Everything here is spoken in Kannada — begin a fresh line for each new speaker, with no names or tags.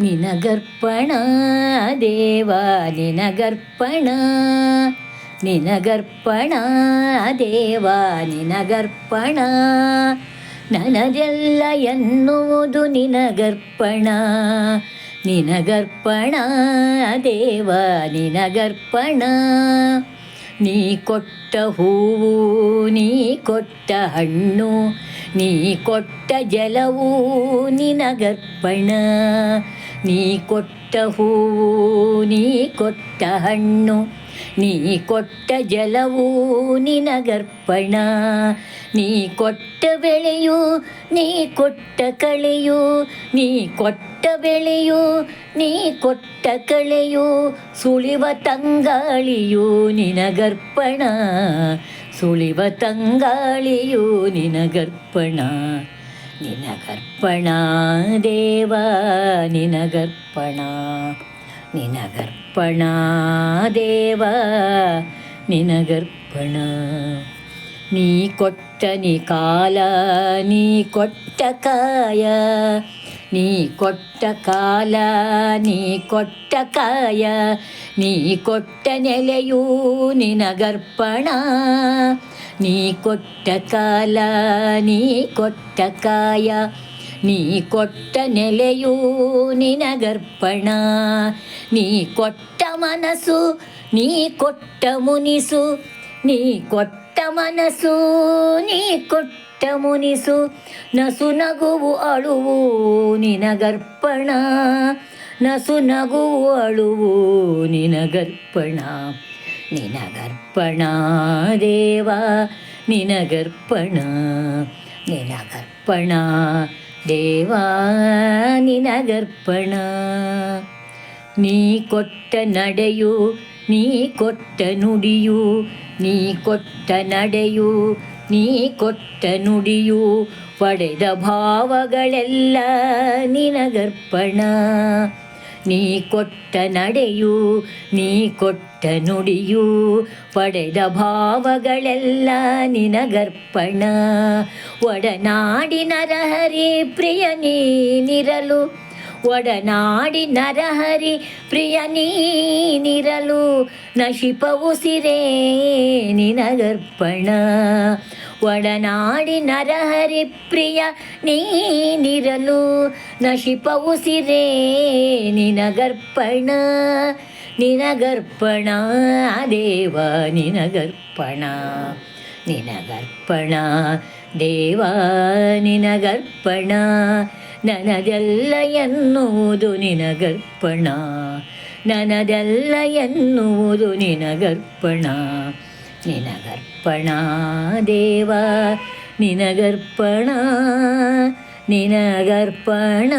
ನಿನಗರ್ಪಣ, ದೇವ, ನಿನಗರ್ಪಣ. ನಿನಗರ್ಪಣ, ದೇವ, ನಿನಗರ್ಪಣ. ನನಗೆಲ್ಲ ಎನ್ನುವುದು ನಿನಗರ್ಪಣ. ನಿನಗರ್ಪಣ, ದೇವ, ನಿನಗರ್ಪಣ. ನೀ ಕೊಟ್ಟ ಹೂವು, ನೀ ಕೊಟ್ಟ ಹಣ್ಣು, ನೀ ಕೊಟ್ಟ ಜಲವು ನಿನಗರ್ಪಣ. ನೀ ಕೊಟ್ಟ ಹೂವು, ನೀ ಕೊಟ್ಟ ಹಣ್ಣು, ನೀ ಕೊಟ್ಟ ಜಲವು ನಿನಗರ್ಪಣ ನೀ ಕೊಟ್ಟ ಬೆಳೆಯು, ನೀ ಕೊಟ್ಟ ಕಳೆಯು, ನೀ ಕೊಟ್ಟ ಬೆಳೆಯು, ನೀ ಕೊಟ್ಟ ಕಳೆಯು, ಸುಳಿವ ತಂಗಾಳಿಯು ನಿನಗರ್ಪಣ ಸುಳಿವ ತಂಗಾಳಿಯು ನಿನಗರ್ಪಣ ನಿನಗರ್ಪಣ ದೇವ ನಿನಗರ್ಪಣ ನಿನಗರ್ಪಣ ದೇವ ನಿನಗರ್ಪಣ ನೀ ಕೊಟ್ಟ ನೀ ಕಾಲ ನೀ ಕೊಟ್ಟ ಕಾಯ ನೀ ಕೊಟ್ಟ ಕಾಲ ನೀ ಕೊಟ್ಟ ಕಾಯ ನೀ ಕೊಟ್ಟ ನೆಲೆಯೂ ನಿನಗರ್ಪಣ ನೀ ಕೊಟ್ಟ ಕಾಲ ನೀ ಕೊಟ್ಟ ಕಾಯ ನೀ ಕೊಟ್ಟ ನೆಲೆಯೂ ನಿನಗರ್ಪಣ ನೀ ಕೊಟ್ಟ ಮನಸ್ಸು ನೀ ಕೊಟ್ಟ ಮುನಿಸು ನೀ ಕೊಟ್ಟ ಮನಸ್ಸು, ನೀ ಕೊಟ್ಟ ಮುನಿಸು, ನಸು ನಗುವು ಅಳುವು ನಿನಗರ್ಪಣ. ನಸು ನಗುವು ಅಳುವು ನಿನಗರ್ಪಣ. ನಿನಗರ್ಪಣ ದೇವ, ನಿನಗರ್ಪಣ. ನಿನಗರ್ಪಣ ದೇವ, ನಿನಗರ್ಪಣ. ನೀ ಕೊಟ್ಟ ನಡೆಯು ನೀ ಕೊಟ್ಟ ನುಡಿಯು, ನೀ ಕೊಟ್ಟ ನಡೆಯು, ನೀ ಕೊಟ್ಟ ನುಡಿಯು, ಪಡೆದ ಭಾವಗಳೆಲ್ಲ ನಿನಗರ್ಪಣ. ನೀ ಕೊಟ್ಟ ನಡೆಯು, ನೀ ಕೊಟ್ಟ ನುಡಿಯು, ಪಡೆದ ಭಾವಗಳೆಲ್ಲ ನಿನಗರ್ಪಣ. ಒಡನಾಡಿನರಹರಿ ಪ್ರಿಯ ನೀನಿರಲು ಒಡನಾಡಿ ನರಹರಿ, ಪ್ರಿಯ ನೀನಿರಲು ನಶಿಪವು ಸಿರೇನಿ ನಿನಗರ್ಪಣ. ಒಡನಾಡಿ ನರಹರಿ, ಪ್ರಿಯ ನೀನಿರಲು ನಶಿಪವು ಸಿರೇನಿ ನಿನಗರ್ಪಣ. ನಿನಗರ್ಪಣ ದೇವ ನಿನಗರ್ಪಣ. ನಿನಗರ್ಪಣ ದೇವ ನಿನಗರ್ಪಣ ನನದೆಲ್ಲ ಎನ್ನುವುದು ನಿನಗರ್ಪಣ ನನದೆಲ್ಲ ಎನ್ನುವುದು ನಿನಗರ್ಪಣ ನಿನಗರ್ಪಣ ದೇವ ನಿನಗರ್ಪಣ ನಿನಗರ್ಪಣ